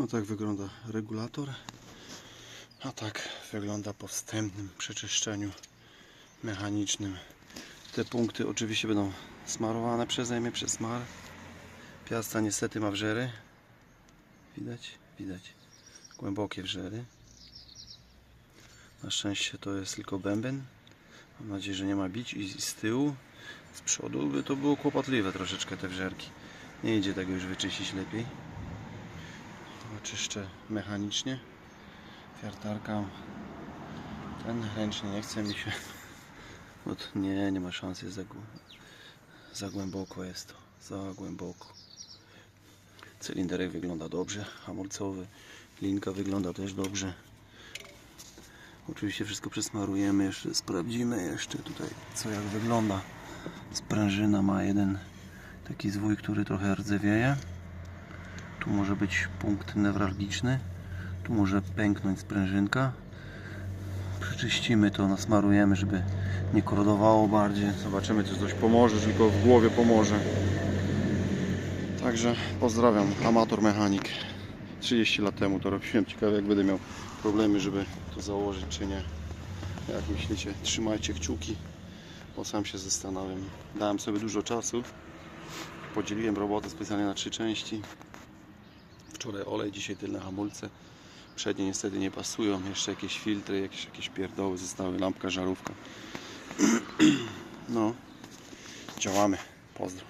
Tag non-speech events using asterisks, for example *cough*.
No tak wygląda regulator. A tak wygląda po wstępnym przeczyszczeniu mechanicznym. Te punkty oczywiście będą smarowane przeze mnie przez smar. Piasta niestety ma wrzery. Widać? Widać. Głębokie wrzery. Na szczęście to jest tylko bęben. Mam nadzieję, że nie ma bić i z tyłu, z przodu by to było kłopotliwe troszeczkę te wrzerki. Nie idzie tego już wyczyścić lepiej. Oczyszczę mechanicznie. Wiertarka. Ten ręcznie nie chce mi się. Bo to nie, nie ma szans, jest za, za głęboko jest to. Za głęboko. Cylinderek wygląda dobrze, hamulcowy. Linka wygląda też dobrze. Oczywiście wszystko przesmarujemy, jeszcze sprawdzimy jeszcze tutaj co jak wygląda. Sprężyna ma jeden taki zwój, który trochę rdzewieje. Tu może być punkt newralgiczny. Tu może pęknąć sprężynka. Przeczyścimy to, nasmarujemy, żeby nie korodowało bardziej. Zobaczymy, czy coś pomoże, czy tylko w głowie pomoże. Także pozdrawiam, amator mechanik. 30 lat temu to robiłem. Ciekawe, jak będę miał problemy, żeby to założyć, czy nie. Jak myślicie, trzymajcie kciuki, bo sam się zastanawiam. Dałem sobie dużo czasu. Podzieliłem robotę specjalnie na trzy części. Wczoraj olej, dzisiaj tylne hamulce. Przednie niestety nie pasują. Jeszcze jakieś filtry, jakieś, jakieś pierdoły zostały, lampka, żarówka. *clears throat* No, działamy. Pozdro.